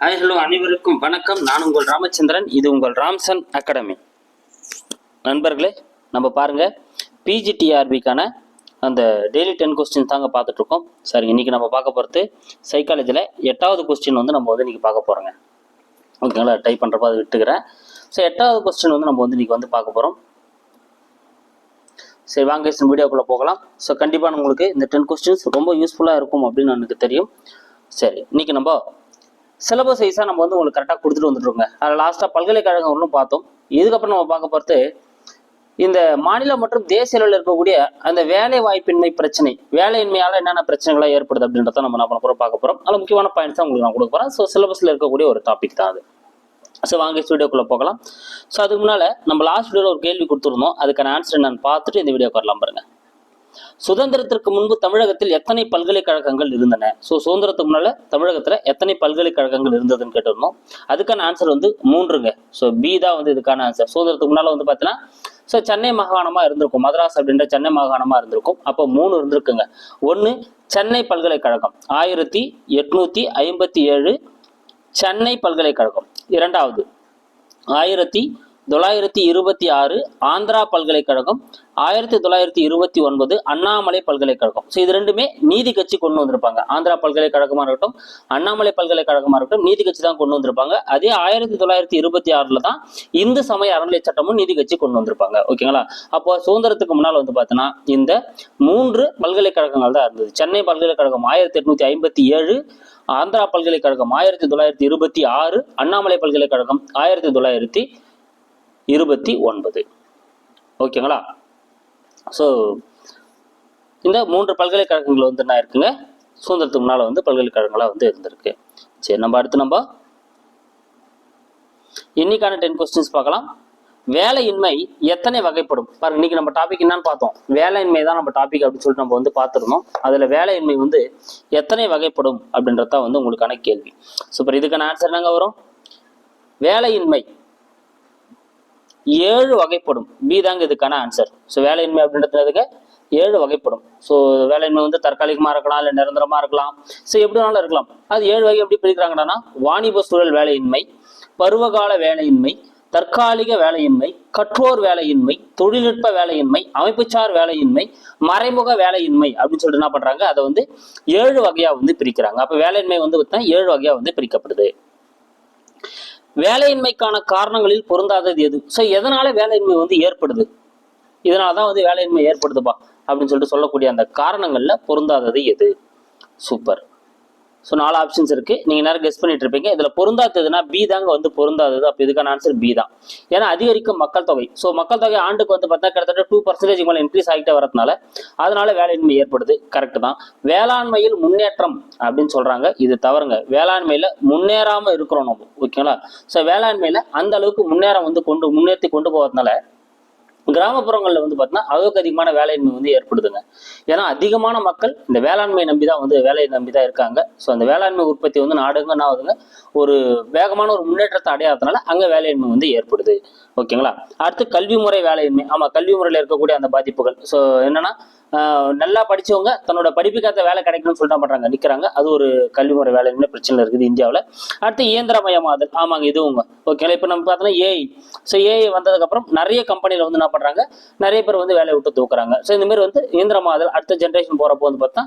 Hi hello அனைவருக்கும் வணக்கம். நான் உங்கள் ராமச்சந்திரன். இது உங்கள் ராம்சன் அகாடமி. நண்பர்களே நம்ம பாருங்கள் பிஜிடிஆர்பிக்கான அந்த டெய்லி டென் கொஸ்டின் தாங்க பார்த்துட்ருக்கோம். சரி இன்னைக்கு நம்ம பார்க்க போகிறது சைக்காலஜியில் எட்டாவது கொஸ்டின் வந்து நம்ம வந்து இன்றைக்கி பார்க்க போகிறோங்க ஓகேங்களா டைப் பண்ணுறப்ப அதை விட்டுக்கிறேன். ஸோ எட்டாவது கொஸ்டின் வந்து நம்ம வந்து இன்றைக்கி வந்து பார்க்க போகிறோம் சரி வாங்க வீடியோக்குள்ளே போகலாம். ஸோ கண்டிப்பாக உங்களுக்கு இந்த டென் கொஸ்டின்ஸ் ரொம்ப யூஸ்ஃபுல்லாக இருக்கும் அப்படின்னு எனக்கு தெரியும். சரி இன்னைக்கு நம்ம சிலபஸ் வைஸாக நம்ம வந்து உங்களுக்கு கரெக்டாக கொடுத்துட்டு வந்துட்டுருங்க அதில் லாஸ்ட்டாக பல்கலைக்கழகம் ஒன்றும் பார்த்தோம். இதுக்கப்புறம் நம்ம பார்க்க போகிறது இந்த மாநில மற்றும் தேசிய அளவில் இருக்கக்கூடிய அந்த வேலை வாய்ப்பின்மை பிரச்சனை வேலையின்மையால் என்னென்ன பிரச்சனைகளாக ஏற்படுது அப்படின்றத நம்ம என்ன பண்ண போகிறோம் பார்க்க போகிறோம் அதில் முக்கியமான பாயிண்ட்ஸ் தான் உங்களுக்கு நான் கொடுக்க போகிறேன் ஸோ சிலபஸில் இருக்கக்கூடிய ஒரு டாபிக் தான் அது. ஸோ வாங்க வீடியோக்குள்ளே போகலாம். ஸோ அதுக்கு முன்னால் நம்ம லாஸ்ட் வீடியோவில் ஒரு கேள்வி கொடுத்துருந்தோம். அதுக்கான ஆன்சர் என்னன்னு பார்த்துட்டு இந்த வீடியோக்கு வரலாம் பாருங்கள் சுதந்திரத்திற்கு முன்பு தமிழகத்தில் எத்தனை பல்கலைக்கழகங்கள் இருந்தன? ஸோ சுதந்திரத்துக்கு முன்னால தமிழகத்துல எத்தனை பல்கலைக்கழகங்கள் இருந்ததுன்னு கேட்டிருந்தோம். அதுக்கான ஆன்சர் வந்து மூன்றுங்க. ஸோ பி தான் வந்து இதுக்கான ஆன்சர் சுதந்திரத்துக்கு முன்னால வந்து பார்த்தீங்கன்னா ஸோ சென்னை மாகாணமா இருந்திருக்கும். மதராஸ் அப்படின்ற சென்னை மாகாணமா இருந்திருக்கும். அப்போ மூணு இருந்திருக்குங்க. ஒன்று சென்னை பல்கலைக்கழகம். ஆயிரத்தி எட்நூத்தி ஐம்பத்தி ஏழு சென்னை பல்கலைக்கழகம். இரண்டாவது ஆயிரத்தி தொள்ளாயிரத்தி இருபத்தி ஆறு ஆந்திரா பல்கலைக்கழகம் ஆயிரத்தி தொள்ளாயிரத்தி இருபத்தி ஒன்பது அண்ணாமலை பல்கலைக்கழகம். ஸோ இது ரெண்டுமே நீதி கட்சி கொண்டு வந்திருப்பாங்க. ஆந்திரா பல்கலைக்கழகமாக இருக்கட்டும் அண்ணாமலை பல்கலைக்கழகமாக இருக்கட்டும் நீதி கட்சி தான் கொண்டு வந்திருப்பாங்க. அதே ஆயிரத்தி தொள்ளாயிரத்தி இருபத்தி ஆறில் தான் இந்து சமய அறநிலை சட்டமும் நீதி கட்சி கொண்டு வந்திருப்பாங்க. ஓகேங்களா அப்போ சுதந்திரத்துக்கு முன்னால் வந்து பார்த்தீங்கன்னா இந்த மூன்று பல்கலைக்கழகங்கள் தான் இருந்தது. சென்னை பல்கலைக்கழகம் ஆயிரத்தி எட்நூத்தி ஐம்பத்தி ஏழு ஆந்திரா பல்கலைக்கழகம் ஆயிரத்தி தொள்ளாயிரத்தி இருபத்தி ஆறு அண்ணாமலை பல்கலைக்கழகம் ஆயிரத்தி தொள்ளாயிரத்தி இருபத்தி ஒன்பது. ஓகேங்களா? ஸோ இந்த மூன்று பல்கலைக்கழகங்கள் வந்து என்ன இருக்குங்க? சுதந்திரத்துக்கு முன்னால் வந்து பல்கலைக்கழகங்களாக வந்து இருந்திருக்கு. சரி நம்ம அடுத்து நம்ம இன்னைக்கான டென் கொஸ்டின்ஸ் பார்க்கலாம். வேலையின்மை எத்தனை வகைப்படும்? பாருங்க இன்னைக்கு நம்ம டாபிக் என்னன்னு பார்த்தோம். வேலையின்மை தான் நம்ம டாபிக் அப்படின்னு சொல்லிட்டு நம்ம வந்து பார்த்துருந்தோம் அதில் வேலையின்மை வந்து எத்தனை வகைப்படும் அப்படின்றது தான் வந்து உங்களுக்கான கேள்வி. சூப்பர் இதுக்கான ஆன்சர் என்னங்க வரும்? வேலையின்மை ஏழு வகைப்படும். பி தாங்க இதுக்கான ஆன்சர் ஸோ வேலையின்மை அப்படின்றதுக்கு ஏழு வகைப்படும். ஸோ வேலையின்மை வந்து தற்காலிகமாக இருக்கலாம் இல்லை நிரந்தரமாக இருக்கலாம். ஸோ எப்படி வேணாலும் இருக்கலாம். அது ஏழு வகை எப்படி பிரிக்கிறாங்கன்னா வாணிப சூழல் வேலையின்மை பருவகால வேலையின்மை தற்காலிக வேலையின்மை கற்றோர் வேலையின்மை தொழில்நுட்ப வேலையின்மை அமைப்புச்சார் வேலையின்மை மறைமுக வேலையின்மை அப்படின்னு சொல்லிட்டு என்ன பண்றாங்க? அதை வந்து ஏழு வகையா வந்து பிரிக்கிறாங்க. அப்ப வேலையின்மை வந்து பார்த்தா ஏழு வகையா வந்து பிரிக்கப்படுது. வேலையின்மைக்கான காரணங்களில் பொருந்தாதது எது? ஸோ எதனால வேலையின்மை வந்து ஏற்படுது? இதனால தான் வந்து வேலையின்மை ஏற்படுதுப்பா அப்படின்னு சொல்லிட்டு சொல்லக்கூடிய அந்த காரணங்களில் பொருந்தாதது எது? சூப்பர் ஸோ நாலு ஆப்ஷன்ஸ் இருக்கு. நீங்க நேரம் கெஸ் பண்ணிட்டு இருப்பீங்க. இதுல பொருந்தாததுன்னா பி தாங்க வந்து பொருந்தாதது. அப்போ இதுக்கான ஆன்சர் பி தான். ஏன்னா அதிகரிக்கும் மக்கள் தொகை. ஸோ மக்கள் தொகை ஆண்டுக்கு வந்து பார்த்தா கிட்டத்தட்ட டூ பர்சன்டேஜ் மேலே இன்க்ரீஸ் ஆகிட்டே வரதுனால அதனால வேலையின்மை ஏற்படுது. கரெக்ட் தான். வேளாண்மையில் முன்னேற்றம் அப்படின்னு சொல்றாங்க. இது தவறுங்க. வேளாண்மையில முன்னேறாம இருக்கிறோம் நம்ம. ஓகேங்களா ஸோ வேளாண்மையில அந்த அளவுக்கு முன்னேறம் வந்து கொண்டு முன்னேற்றி கொண்டு போகிறதுனால கிராமப்புறங்களில் வந்து பார்த்தீங்கன்னா அளவுக்கு அதிகமான வேலையின்மை வந்து ஏற்படுதுங்க. ஏன்னா அதிகமான மக்கள் இந்த வேளாண்மை நம்பி தான் வந்து வேலையை நம்பி தான் இருக்காங்க. ஸோ அந்த வேளாண்மை உற்பத்தி வந்து நாடுங்க என்ன ஆகுதுங்க? ஒரு வேகமான ஒரு முன்னேற்றத்தை அடையாததுனால அங்கே வேலையின்மை வந்து ஏற்படுது. ஓகேங்களா? அடுத்து கல்வி முறை வேலையின்மை. ஆமாம் கல்வி முறையில் இருக்கக்கூடிய அந்த பாதிப்புகள். ஸோ என்னன்னா நல்லா படிச்சவங்க தன்னோட படிப்புக்காக வேலை கிடைக்கணும்னு சொல்லிட்டு பண்ணுறாங்க நிற்கிறாங்க அது ஒரு கல்விமுறை முறை பிரச்சனை இருக்குது இந்தியாவில். அடுத்து இயந்திரமயமாதல் ஆமாங்க இதுவும் ஓகேங்களா? இப்போ நம்ம பார்த்தோன்னா ஏஐ ஸோ ஏஐ வந்ததுக்கப்புறம் நிறைய கம்பெனியில் வந்து என்ன பண்ணுறாங்க நிறைய பேர் வந்து வேலையை விட்டு தூக்குறாங்க. ஸோ இந்தமாரி வந்து இயந்திரமாதல் அடுத்த ஜென்ரேஷன் போகிறப்போ வந்து பார்த்தா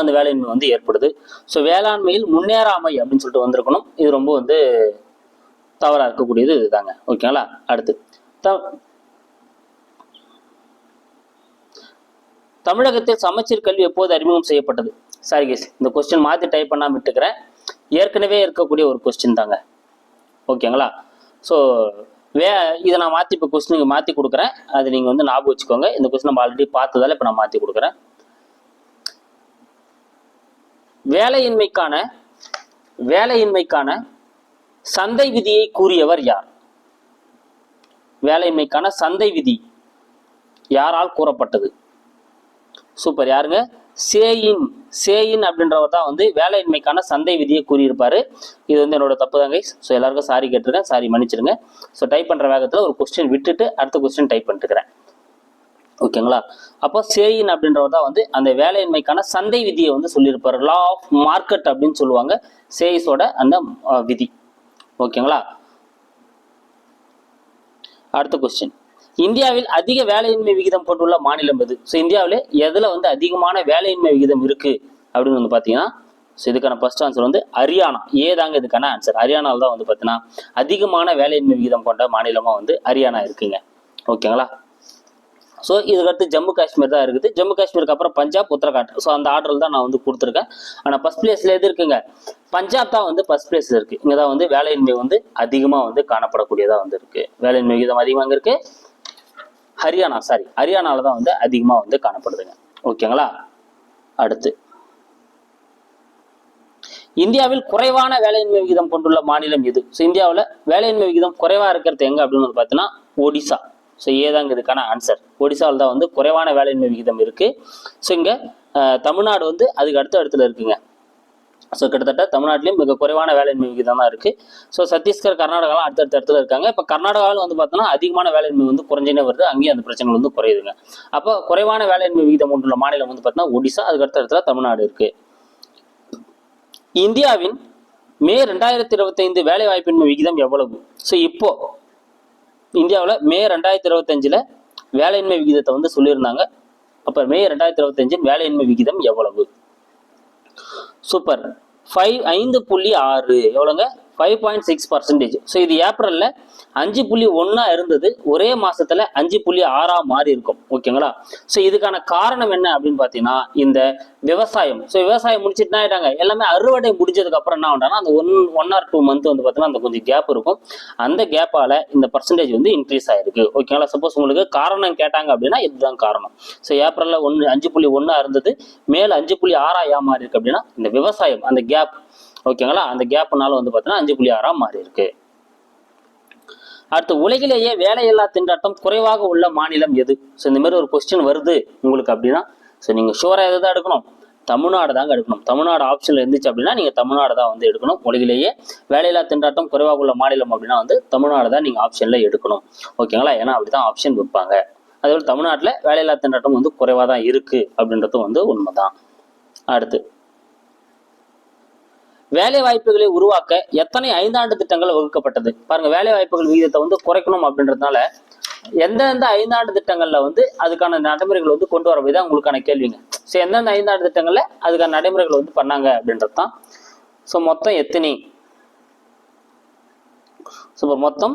அந்த வேலையின்மை வந்து ஏற்படுது. ஸோ வேளாண்மையில் முன்னேறாமை அப்படின்னு சொல்லிட்டு வந்திருக்கணும். இது ரொம்ப வந்து தவறாக இருக்கக்கூடியது இதுதாங்க. ஓகேங்களா? அடுத்து த தமிழகத்தில் சமச்சீர் கல்வி எப்போது அறிமுகம் செய்யப்பட்டது? சாரி கேஸ் இந்த கொஸ்டின் மாற்றி டைப் பண்ணாம விட்டுக்கிறேன். ஏற்கனவே இருக்கக்கூடிய ஒரு கொஸ்டின் தாங்க. ஓகேங்களா ஸோ வே இதை நான் மாற்றி இப்போ கொஸ்டினுக்கு மாற்றி கொடுக்குறேன். அது நீங்கள் வந்து ஞாபகம் வச்சுக்கோங்க. இந்த கொஸ்டின் நம்ம ஆல்ரெடி பார்த்ததால இப்போ நான் மாற்றி கொடுக்குறேன். வேலையின்மைக்கான வேலையின்மைக்கான சந்தை விதியை கூறியவர் யார்? வேலையின்மைக்கான சந்தை விதி யாரால் கூறப்பட்டது? சூப்பர். யாருங்க? சேயின். சேயின் அப்படின்றவர் தான் வந்து வேலையின்மைக்கான சந்தை விதியை கூறியிருப்பார். இது வந்து என்னோட தப்பு தாங்க ஸோ எல்லாருக்கும் சாரி கேட்டிருக்கேன். சாரி மன்னிச்சிடுங்க ஸோ டைப் பண்ணுற வேகத்தில் ஒரு கொஸ்டின் விட்டுட்டு அடுத்த கொஸ்டின் டைப் பண்ணிட்டுக்கிறேன் ஓகேங்களா? அப்போ சேயின் அப்படின்றவர் தான் வந்து அந்த வேலையின்மைக்கான சந்தை விதியை வந்து சொல்லியிருப்பார். லா ஆஃப் மார்க்கெட் அப்படின்னு சொல்லுவாங்க. சேயிஸோட அந்த விதி. ஓகேங்களா? அடுத்த கொஸ்டின் இந்தியாவில் அதிக வேலையின்மை விகிதம் கொண்டுள்ள மாநிலம் எது? ஸோ இந்தியாவில் எதில் வந்து அதிகமான வேலையின்மை விகிதம் இருக்குது அப்படின்னு வந்து பார்த்தீங்கன்னா ஸோ இதுக்கான ஃபர்ஸ்ட் ஆன்சர் வந்து ஹரியானா. ஏ தாங்க இதுக்கான ஆன்சர் ஹரியானாவில் தான் வந்து பார்த்தீங்கன்னா அதிகமான வேலையின்மை விகிதம் கொண்ட மாநிலமாக வந்து ஹரியானா இருக்குங்க. ஓகேங்களா ஸோ இதுக்கடுத்து ஜம்மு காஷ்மீர் தான் இருக்குது. ஜம்மு காஷ்மீருக்கு அப்புறம் பஞ்சாப் உத்தரகாண்ட். ஸோ அந்த ஆர்டரில் தான் நான் வந்து கொடுத்துருக்கேன். ஆனால் ஃபஸ்ட் பிளேஸில் எது இருக்குங்க? பஞ்சாப் தான் வந்து ஃபஸ்ட் பிளேஸில் இருக்குது இங்கே தான் வந்து வேலையின்மை வந்து அதிகமாக வந்து காணப்படக்கூடியதாக வந்து இருக்குது வேலையின்மை விகிதம் அதிகமாக இருக்குது ஹரியானா சாரி ஹரியானாவில் தான் வந்து அதிகமாக வந்து காணப்படுதுங்க. ஓகேங்களா அடுத்து. இந்தியாவில் குறைவான வேலையின்மை விகிதம் கொண்டுள்ள மாநிலம் எது? ஸோ இந்தியாவில் வேலையின்மை விகிதம் குறைவாக இருக்கிறது எங்கே அப்படின்னு வந்து பார்த்தீங்கன்னா ஒடிசா. ஸோ ஏதாங்க இதுக்கான ஆன்சர் ஒடிசாவில் தான் வந்து குறைவான வேலையின்மை விகிதம் இருக்குது ஸோ இங்கே தமிழ்நாடு வந்து அதுக்கு அடுத்த இடத்துல இருக்குங்க. ஸோ கிட்டத்தட்ட தமிழ்நாட்டிலையும் மிக குறைவான வேலையின்மை விகிதம் தான் இருக்குது ஸோ சத்தீஸ்கர் கர்நாடகாலாம் அடுத்தடுத்த இடத்துல இருக்காங்க. இப்போ கர்நாடகாவில் வந்து பார்த்தோன்னா அதிகமான வேலையின்மை வந்து குறைஞ்சினே வருது. அங்கேயும் அந்த பிரச்சனைகள் வந்து குறையுதுங்க. அப்போ குறைவான வேலையின்மை விகிதம் கொண்டுள்ள மாநிலம் வந்து பார்த்தோன்னா ஒடிசா அதுக்கு அடுத்த இடத்துல தமிழ்நாடு இருக்குது இந்தியாவின் மே ரெண்டாயிரத்தி இருபத்தைந்து வேலை வாய்ப்பின்மை விகிதம் எவ்வளவு? ஸோ இப்போ இந்தியாவில் மே ரெண்டாயிரத்தி இருபத்தஞ்சில் வேலையின்மை விகிதத்தை வந்து சொல்லியிருந்தாங்க. அப்போ மே ரெண்டாயிரத்தி இருபத்தஞ்சின் வேலையின்மை விகிதம் எவ்வளவு? சூப்பர் ஃபைவ் ஐந்து புள்ளி ஆறு. எவ்வளோங்க? Five point six percentage so இது ஏப்ரலில் அஞ்சு புள்ளி ஒன்றா இருந்தது. ஒரே மாதத்தில் அஞ்சு புள்ளி ஆறா மாறி இருக்கும். ஓகேங்களா ஸோ இதுக்கான காரணம் என்ன அப்படின்னு பார்த்தீங்கன்னா இந்த விவசாயம். ஸோ விவசாயம் முடிச்சுட்டு என்ன எல்லாமே அறுவடை முடிஞ்சதுக்கு அப்புறம் என்ன ஆகும்னா அந்த one one or two month வந்து பார்த்தீங்கன்னா அந்த கொஞ்சம் கேப் இருக்கும். அந்த கேப்பால் இந்த பர்சன்டேஜ் வந்து இன்க்ரீஸ் ஆயிருக்கு. ஓகேங்களா சப்போஸ் உங்களுக்கு காரணம் கேட்டாங்க அப்படின்னா இதுதான் காரணம். ஸோ ஏப்ரலில் ஒன்று அஞ்சு புள்ளி ஒன்றா இருந்தது. மேலே அஞ்சு புள்ளி ஆறா ஏமாறி இருக்கு அப்படின்னா இந்த விவசாயம் அந்த கேப் ஓகேங்களா? அந்த கேப்னால வந்து பார்த்தீங்கன்னா அஞ்சு புள்ளி ஆறாம் மாறி இருக்கு. அடுத்து உலகிலேயே வேலையில்லா திண்டாட்டம் குறைவாக உள்ள மாநிலம் எது? ஸோ இந்த மாதிரி ஒரு கொஸ்டின் வருது உங்களுக்கு அப்படின்னா ஸோ நீங்கள் ஷோராக எது தான் எடுக்கணும்? தமிழ்நாடு தாங்க எடுக்கணும். தமிழ்நாடு ஆப்ஷனில் இருந்துச்சு அப்படின்னா நீங்கள் தமிழ்நாடு தான் வந்து எடுக்கணும். உலகிலேயே வேலையில்லா திண்டாட்டம் குறைவாக உள்ள மாநிலம் அப்படின்னா வந்து தமிழ்நாடு தான் நீங்கள் ஆப்ஷனில் எடுக்கணும். ஓகேங்களா? ஏன்னா அப்படி தான் ஆப்ஷன் வைப்பாங்க அதேபோல் தமிழ்நாட்டில் வேலையில்லா திண்டாட்டம் வந்து குறைவாக தான் இருக்குது அப்படின்றதும் வந்து உண்மைதான். அடுத்து வேலை வாய்ப்புகளை உருவாக்க எத்தனை ஐந்தாண்டு திட்டங்கள் வகுக்கப்பட்டது? பாருங்க வேலை வாய்ப்புகள் விகிதத்தை வந்து குறைக்கணும் அப்படின்றதுனால எந்தெந்த ஐந்தாண்டு திட்டங்கள்ல வந்து அதுக்கான நடைமுறைகள் வந்து கொண்டு வர தான் உங்களுக்கான கேள்விங்க. ஸோ எந்தெந்த ஐந்தாண்டு திட்டங்கள்ல அதுக்கான நடைமுறைகள் வந்து பண்ணாங்க அப்படின்றது தான். ஸோ மொத்தம் எத்தனை? ஸோ மொத்தம்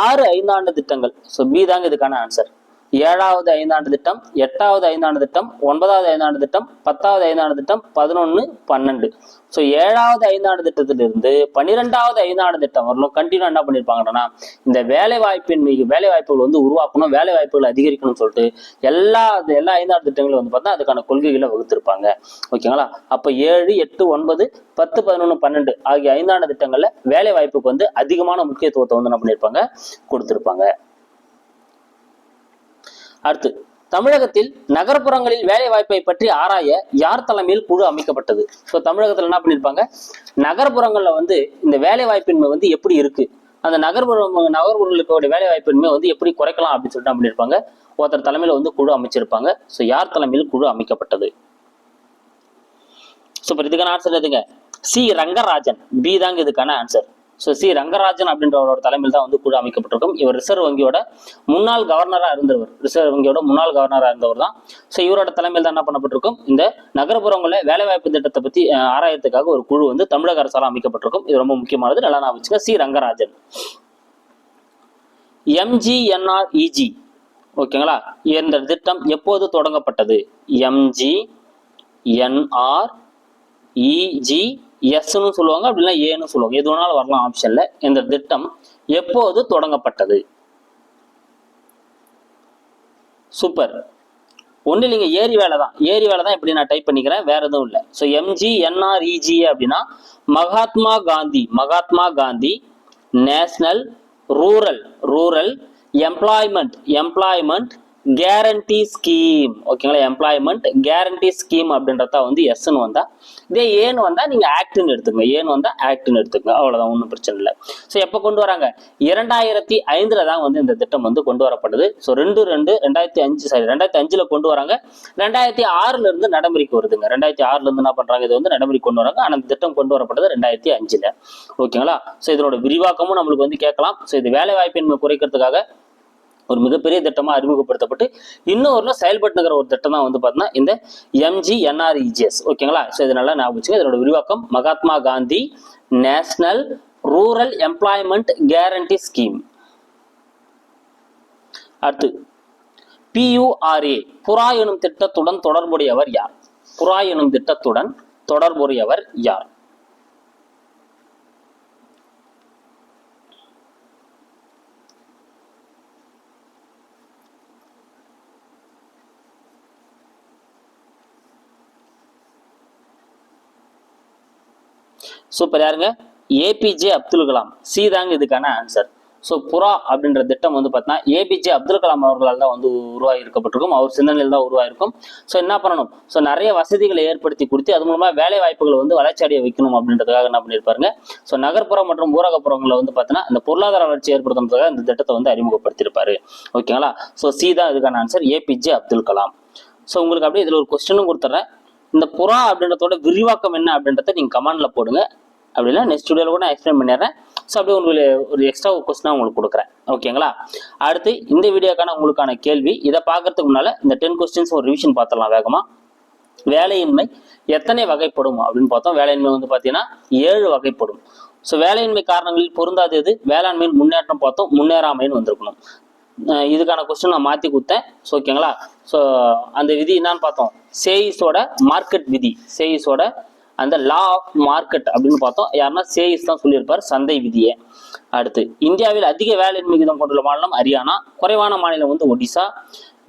ஆறு ஐந்தாண்டு திட்டங்கள். ஸோ பி தாங்க இதுக்கான ஆன்சர் ஏழாவது ஐந்தாண்டு திட்டம் எட்டாவது ஐந்தாண்டு திட்டம் ஒன்பதாவது ஐந்தாண்டு திட்டம் பத்தாவது ஐந்தாண்டு திட்டம் பதினொன்று பன்னெண்டு. ஸோ ஏழாவது ஐந்தாண்டு திட்டத்திலிருந்து பன்னிரெண்டாவது ஐந்தாண்டு திட்டம் வரலும் கண்டினியூ என்ன பண்ணியிருப்பாங்கன்னா இந்த வேலை வாய்ப்பின் மிக வேலை வாய்ப்புகள் வந்து உருவாக்கணும் வேலை வாய்ப்புகள் அதிகரிக்கணும்னு சொல்லிட்டு எல்லா எல்லா ஐந்தாண்டு திட்டங்களும் வந்து பார்த்தா அதுக்கான கொள்கைகளை வகுத்திருப்பாங்க. ஓகேங்களா? அப்போ ஏழு எட்டு ஒன்பது பத்து பதினொன்று பன்னெண்டு ஆகிய ஐந்தாண்டு திட்டங்களில் வேலை வாய்ப்புக்கு வந்து அதிகமான முக்கியத்துவத்தை வந்து என்ன பண்ணியிருப்பாங்க கொடுத்துருப்பாங்க. அடுத்து தமிழகத்தில் நகர்ப்புறங்களில் வேலை வாய்ப்பை பற்றி ஆராய யார் தலைமையில் குழு அமைக்கப்பட்டது? ஸோ தமிழகத்தில் என்ன பண்ணியிருப்பாங்க நகர்ப்புறங்களில் வந்து இந்த வேலை வாய்ப்பின்மை வந்து எப்படி இருக்கு? அந்த நகர்ப்புறம் நகர்ப்புறங்களுக்கு வேலை வாய்ப்பின்மை வந்து எப்படி குறைக்கலாம் அப்படின்னு சொல்லிட்டு பண்ணியிருப்பாங்க ஒருத்தர் தலைமையில் வந்து குழு அமைச்சிருப்பாங்க. ஸோ யார் தலைமையில் குழு அமைக்கப்பட்டது? சூப்பர் இதுக்கான ஆன்சர் எதுங்க சி. ரங்கராஜன். பி தாங்க இதுக்கான ஆன்சர் ஸோ சி. ரங்கராஜன் அப்படின்றவரோட தலைமையில் தான் வந்து குழு அமைக்கப்பட்டிருக்கும். இவர் ரிசர்வ் வங்கியோட முன்னாள் கவர்னராக இருந்தவர். ரிசர்வ் வங்கியோட முன்னாள் கவர்னராக இருந்தவர் தான். ஸோ இவரோட தலைமையில் தான் என்ன பண்ணப்பட்டிருக்கும்? இந்த நகர்ப்புறங்களில் வேலைவாய்ப்பு திட்டத்தை பற்றி ஆராயத்துக்காக ஒரு குழு வந்து தமிழக அரசால் அமைக்கப்பட்டிருக்கும். இது ரொம்ப முக்கியமானது. நல்லா நான் வச்சுக்க சி. ரங்கராஜன். எம்ஜிஎன்ஆர்இஜி ஓகேங்களா? இந்த திட்டம் எப்போது தொடங்கப்பட்டது? எம்ஜி என்ஆர் இஜி எஸ்ன்னு சொல்லுவாங்க அப்படின்னா ஏன்னு சொல்லுவாங்க. எது வேணாலும் வரலாம் ஆப்ஷன்ல இந்த திட்டம் எப்போது தொடங்கப்பட்டது? சூப்பர் ஒன்றும் இல்லைங்க ஏரி வேலை தான். ஏரி வேலை தான் இப்படி நான் டைப் பண்ணிக்கிறேன் வேற எதுவும் இல்லை. ஸோ எம்ஜி என்ஆர்இஜி அப்படின்னா Mahatma Gandhi Mahatma Gandhi national rural rural employment employment guarantee scheme ஓகேங்களா எம்ப்ளாய்மெண்ட் கேரண்டி ஸ்கீம் அப்படின்றத வந்து எஸ்ன்னு வந்தா இதே ஏன்னு வந்தா நீங்க ஆக்ட்னு எடுத்துங்க ஏன்னு வந்தா ஆக்ட்னு எடுத்துங்க அவ்வளவுதான் ஒன்றும் பிரச்சனை இல்லை. ஸோ எப்போ கொண்டு வராங்க? இரண்டாயிரத்தி ஐந்துல தான் வந்து இந்த திட்டம் வந்து கொண்டு வரப்படுது ஸோ ரெண்டு ரெண்டு ரெண்டாயிரத்தி அஞ்சு சாரி ரெண்டாயிரத்தி அஞ்சுல கொண்டு வராங்க. ரெண்டாயிரத்தி ஆறுல இருந்து நடைமுறைக்கு வருதுங்க. ரெண்டாயிரத்தி ஆறுல இருந்து என்ன பண்றாங்க? இது வந்து நடைமுறைக்கு கொண்டு வராங்க. ஆனால் இந்த திட்டம் கொண்டு வரப்பட்டது ரெண்டாயிரத்தி அஞ்சுல. ஓகேங்களா ஸோ இதனோட விரிவாக்கமும் நம்மளுக்கு வந்து கேட்கலாம். ஸோ இது வேலை வாய்ப்பின்மை குறைக்கிறதுக்காக ஒரு மிகப்பெரிய திட்டமாக அறிமுகப்படுத்தப்பட்டு இன்னொரு செயல்பட்டுங்கிற ஒரு திட்டம் தான் வந்து பார்த்தீங்கன்னா இந்த எம்ஜி என்ஆர்இஜிஎஸ் ஓகேங்களா? ஸோ இது நல்லா ஞாபகம் வச்சுங்க. இதனோட விரிவாக்கம் Mahatma Gandhi national rural employment guarantee scheme. அடுத்து பியூஆர்ஏ புறா எனும் திட்டத்துடன் தொடர்புடையவர் யார்? புறா எனும் திட்டத்துடன் தொடர்புடையவர் யார்? சூப்பர் யாருங்க? ஏபிஜே அப்துல் கலாம். சி தாங்க இதுக்கான ஆன்சர் ஸோ புறா அப்படின்ற திட்டம் வந்து பார்த்தீங்கன்னா ஏபிஜே அப்துல் கலாம் அவர்களால் தான் வந்து உருவாகி இருக்கப்பட்டிருக்கும் அவர் சிந்தனையில் தான் உருவாகிருக்கும் ஸோ என்ன பண்ணணும்? ஸோ நிறைய வசதிகளை ஏற்படுத்தி கொடுத்து அது மூலமாக வேலை வாய்ப்புகளை வந்து வளர்ச்சி அடைய வைக்கணும் அப்படின்றதுக்காக என்ன பண்ணியிருப்பாருங்க ஸோ நகர்ப்புறம் மற்றும் ஊரகப்புறங்களில் வந்து பார்த்தீங்கன்னா இந்த பொருளாதார வளர்ச்சி ஏற்படுத்துறதுக்காக இந்த திட்டத்தை வந்து அறிமுகப்படுத்தியிருப்பாரு. ஓகேங்களா? ஸோ சி தான் இதுக்கான ஆன்சர் ஏபிஜே அப்துல் கலாம். ஸோ உங்களுக்கு அப்படியே இதில் ஒரு கொஸ்டினும் கொடுத்துட்றேன் இந்த புறா அப்படின்றதோட விரிவாக்கம் என்ன அப்படின்றத நீங்கள் கமெண்டில் போடுங்க. அப்படின்னா நெக்ஸ்ட் வீடியோவில் கூட நான் எக்ஸ்பிளைன் பண்ணிடுறேன். ஸோ அப்படியே உங்களுக்கு ஒரு எக்ஸ்ட்ரா கொஸ்டினாக உங்களுக்கு கொடுக்குறேன். ஓகேங்களா அடுத்து இந்த வீடியோக்கான உங்களுக்கான கேள்வி. இதை பார்க்கறதுக்கு முன்னால் இந்த டென் கொஸ்டின்ஸ் ஒரு ரிவிஷன் பார்த்துடலாம் வேகமாக வேலையின்மை எத்தனை வகைப்படும் அப்படின்னு பார்த்தோம். வேலையின்மை வந்து பார்த்தீங்கன்னா ஏழு வகைப்படும். ஸோ வேலையின்மை காரணங்களில் பொருந்தாதது வேளாண்மையின் முன்னேற்றம் பார்த்தோம். முன்னேறாமைன்னு வந்திருக்கணும். இதுக்கான கொஸ்டின் நான் மாற்றி கொடுத்தேன். ஸோ ஓகேங்களா ஸோ அந்த விதி என்னான்னு பார்த்தோம். சேயிஸோட மார்க்கெட் விதி. சேயிஸோட அந்த லா ஆஃப் மார்க்கெட் அப்படின்னு பார்த்தோம். யாருன்னா சேயிஸ் தான் சொல்லியிருப்பார் சந்தை விதியை. அடுத்து இந்தியாவில் அதிக வேலையின் விகிதம் கொண்டுள்ள மாநிலம் ஹரியானா. குறைவான மாநிலம் வந்து ஒடிசா.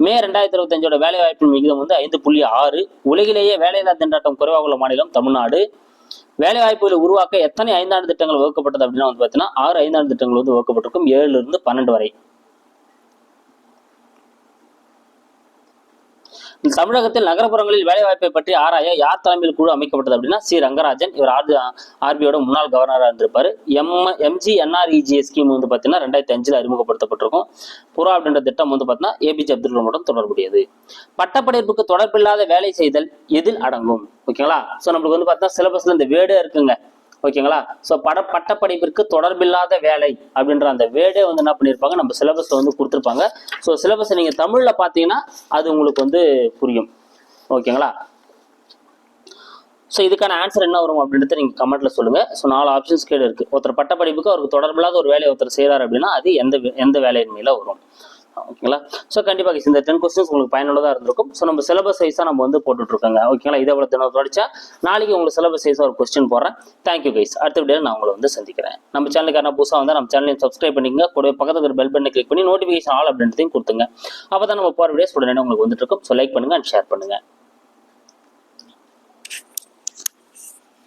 மே ரெண்டாயிரத்தி இருபத்தஞ்சோட வேலை வாய்ப்பின் விகிதம் வந்து ஐந்து புள்ளி ஆறு. உலகிலேயே வேலையில்லா திண்டாட்டம் குறைவாக உள்ள மாநிலம் தமிழ்நாடு. வேலை வாய்ப்புகளை உருவாக்க எத்தனை ஐந்தாண்டு திட்டங்கள் வகுக்கப்பட்டது அப்படின்னா வந்து பார்த்தீங்கன்னா ஆறு ஐந்தாண்டு திட்டங்கள் வந்து வகுக்கப்பட்டிருக்கும். ஏழுல இருந்து பன்னெண்டு வரை. தமிழகத்தில் நகரப்புறங்களில் வேலைவாய்ப்பை பற்றி ஆராய யார் தலைமையில் குழு அமைக்கப்பட்டது அப்படின்னா சி. ரங்கராஜன். இவர் ஆர். ஆர்பியோட முன்னாள் கவர்னராக இருந்திருப்பாரு. எம். எம்ஜி என்ஆர்இஜிஏ ஸ்கீம் வந்து பார்த்தீங்கன்னா ரெண்டாயிரத்தி அஞ்சில் அறிமுகப்படுத்தப்பட்டிருக்கும். புறா அப்படின்ற திட்டம் வந்து பார்த்தீங்கன்னா ஏபிஜே அப்துல் கலாமுடன் தொடர்புடையது. பட்டப்படிப்புக்கு தொடர்பில்லாத வேலை செய்தல் எதில் அடங்கும்? ஓகேங்களா ஸோ நம்மளுக்கு வந்து பார்த்தீங்கன்னா சிலபஸ்ல இந்த வேர்டே இருக்குங்க. ஓகேங்களா? ஸோ பட பட்டப்படிப்பிற்கு தொடர்பில்லாத வேலை அப்படின்ற அந்த வேர்டே வந்து என்ன பண்ணியிருப்பாங்க நம்ம சிலபஸில் வந்து கொடுத்துருப்பாங்க. ஸோ சிலபஸை நீங்கள் தமிழில் பார்த்தீங்கன்னா அது உங்களுக்கு வந்து புரியும். ஓகேங்களா? ஸோ இதுக்கான ஆன்சர் என்ன வரும் அப்படின்றத நீங்கள் கமெண்ட்ல சொல்லுங்க. ஸோ நாலு ஆப்ஷன்ஸ் கீழே இருக்கு. ஒருத்தர் பட்டப்படிப்புக்கு அவருக்கு தொடர்பில்லாத ஒரு வேலையை ஒருத்தர் செய்கிறார் அப்படின்னா அது எந்த எந்த வேலையின்மையில வரும். ஓகேங்களா? ஸோ கண்டிப்பாக இந்த டென் கொஸ்டின்ஸ் உங்களுக்கு பயனுள்ளதாக இருந்திருக்கும். ஸோ நம்ம சிலபஸ் வைஸாக நம்ம வந்து போட்டுட்ருக்கோங்க. ஓகேங்களா? இதை எவ்வளோ தினம் படித்தா நாளைக்கு உங்களுக்கு சிலபஸ் வைஸாக ஒரு கொஸ்டின் போடுறேன். தேங்க்யூ கைஸ் அடுத்த வீடியோ நான் உங்களை வந்து சந்திக்கிறேன். நம்ம சேனலுக்கான புதுசாக வந்து நம்ம சேனலையும் சப்ஸ்கிரைப் பண்ணிக்கங்க. கூட பக்கத்துல இருக்கிற பெல் பட்டனை கிளிக் பண்ணி நோட்டிஃபிகேஷன் ஆல் அப்படின்றதையும் கொடுத்துங்க. அப்போ தான் நம்ம போகிற வீடியோஸ் உடனே உங்களுக்கு வந்துட்டு இருக்கும் ஸோ லைக் பண்ணுங்க அண்ட் ஷேர் பண்ணுங்க.